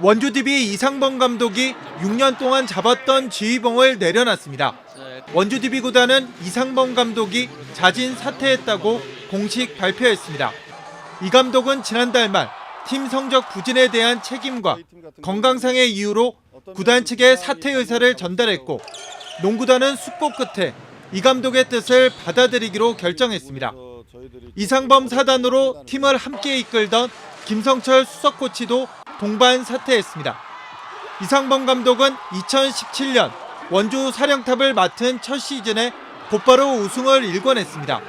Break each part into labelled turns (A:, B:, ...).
A: 원주 DB 이상범 감독이 6년 동안 잡았던 지휘봉을 내려놨습니다. 원주 DB 구단은 이상범 감독이 자진 사퇴했다고 공식 발표했습니다. 이 감독은 지난달 말 팀 성적 부진에 대한 책임과 건강상의 이유로 구단 측에 사퇴 의사를 전달했고 농구단은 숙고 끝에 이 감독의 뜻을 받아들이기로 결정했습니다. 이상범 사단으로 팀을 함께 이끌던 김성철 수석 코치도 동반 사퇴했습니다. 이상범 감독은 2017년 원주 사령탑을 맡은 첫 시즌에 곧바로 우승을 일궈냈습니다.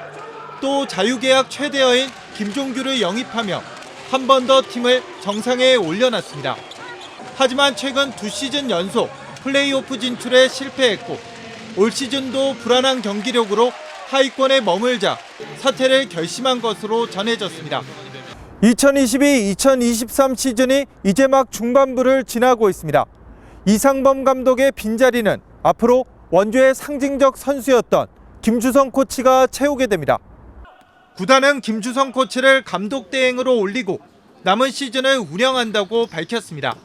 A: 또 자유계약 최대어인 김종규를 영입하며 한 번 더 팀을 정상에 올려놨습니다. 하지만 최근 두 시즌 연속 플레이오프 진출에 실패했고 올 시즌도 불안한 경기력으로 하위권에 머물자 사퇴를 결심한 것으로 전해졌습니다. 2022-2023 시즌이 이제 막 중반부를 지나고 있습니다. 이상범 감독의 빈자리는 앞으로 원주의 상징적 선수였던 김주성 코치가 채우게 됩니다. 구단은 김주성 코치를 감독 대행으로 올리고 남은 시즌을 운영한다고 밝혔습니다.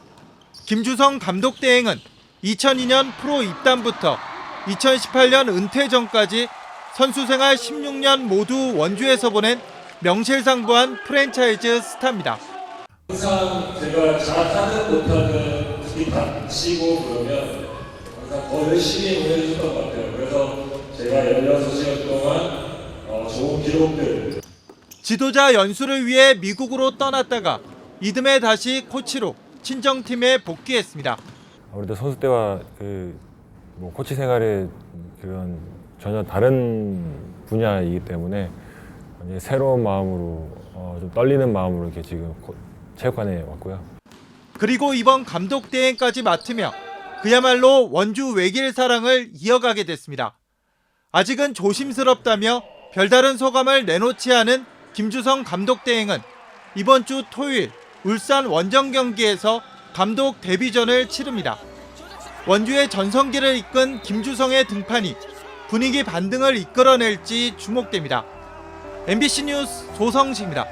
A: 김주성 감독 대행은 2002년 프로 입단부터 2018년 은퇴 전까지 선수 생활 16년 모두 원주에서 보낸 명실상부한 프랜차이즈 스타입니다.
B: 항상 제가 잘하는 못하는 기타 치고 그러면 항상 더 열심히 응해주셨던 것 같아요. 그래서 제가 16시간 동안 어, 좋은 기록들
A: 지도자 연수를 위해 미국으로 떠났다가 이듬해 다시 코치로 친정팀에 복귀했습니다.
C: 아무래도 선수 때와 그 뭐 코치 생활의 그런 전혀 다른 분야이기 때문에 완전히 새로운 마음으로 어, 좀 떨리는 마음으로 이렇게 지금 코- 체육관에 왔고요.
A: 그리고 이번 감독 대행까지 맡으며 그야말로 원주 외길 사랑을 이어가게 됐습니다. 아직은 조심스럽다며 별다른 소감을 내놓지 않은 김주성 감독 대행은 이번 주 토요일 울산 원정 경기에서 감독 데뷔전을 치릅니다. 원주의 전성기를 이끈 김주성의 등판이 분위기 반등을 이끌어낼지 주목됩니다. MBC 뉴스 조성식입니다.